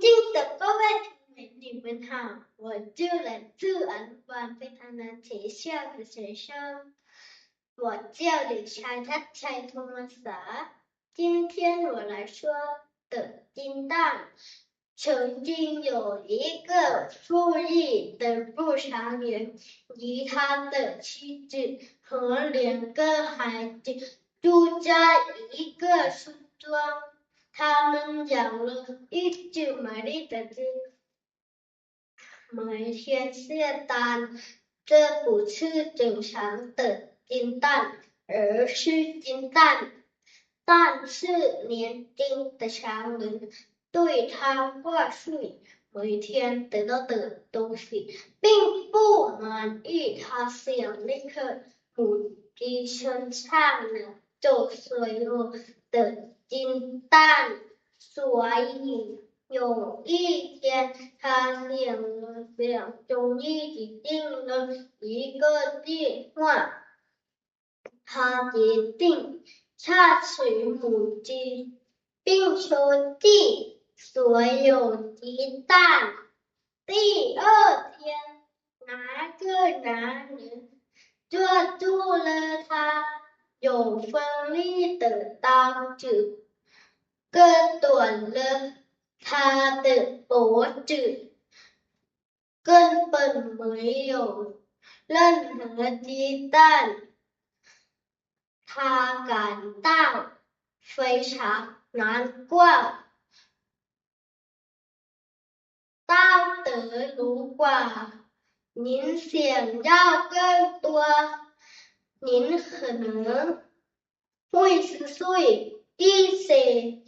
尊敬的各位同学，你们好，我就来自安徽非常南学校的学生，我叫李拆拆拆通了啥？今天我来说的金蛋。曾经有一个富裕的部长人，与他的妻子和两个孩子住在一个村庄。他们养了美丽的金，每天下单，这不是正常的金蛋，而是金蛋。但是年轻的商人对他挂税，每天得到的东西并不满意，他想立刻母鸡生产了这所有的。金蛋，所以有一天，他想了想，终于决定了一个计划。他决定掐死母鸡，并收集所有鸡蛋。第二天，那个男人抓住了他有锋利的刀子。割断了他的脖子，根本没有任何鸡蛋，他感到非常难过。道德如果您想要更多，您可能会十岁。一些。